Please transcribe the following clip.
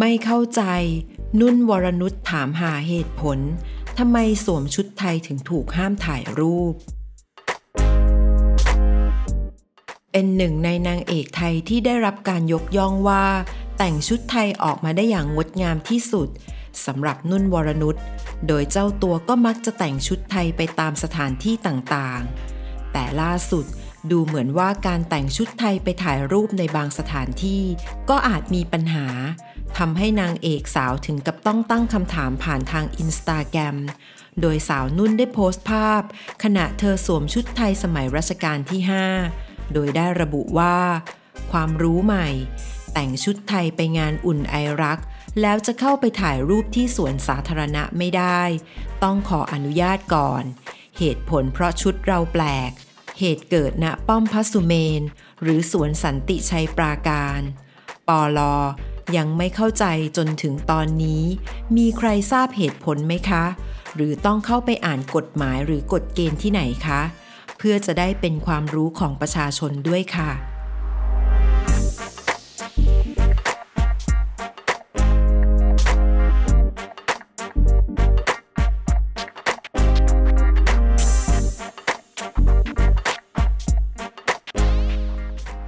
ไม่เข้าใจ นุ่นวรนุชถามหาเหตุผลทำไมสวมชุดไทยถึงถูกห้ามถ่ายรูป เป็นหนึ่งในนางเอกไทยที่ได้รับการยกย่องว่า แต่งชุดไทยออกมาได้อย่างงดงามที่สุดสำหรับนุ่นวรนุชโดยเจ้าตัวก็มักจะแต่งชุดไทยไปตามสถานที่ต่างๆ แต่ล่าสุดดูเหมือนว่าการแต่งชุดไทยไปถ่ายรูปในบางสถานที่ ก็อาจมีปัญหา ทำให้นางเอกสาวถึงกับต้องตั้งคำถามผ่านทางอินสตาแกรมโดยสาวนุ่นได้โพสต์ภาพ ขณะเธอสวมชุดไทยสมัยรัชกาลที่ 5 โดยได้ระบุว่า ความรู้ใหม่ แต่งชุดไทยไปงานอุ่นไอรัก แล้วจะเข้าไปถ่ายรูปที่สวนสาธารณะไม่ได้ ต้องขออนุญาตก่อน เหตุผลเพราะชุดเราแปลก เหตุเกิดณป้อมพระสุเมน หรือสวนสันติชัยปราการปอลอ ยังไม่เข้าใจจนถึงตอนนี้ มีใครทราบเหตุผลไหมคะ หรือต้องเข้าไปอ่านกฎหมายหรือกฎเกณฑ์ที่ไหนคะ เพื่อจะได้เป็นความรู้ของประชาชนด้วยค่ะ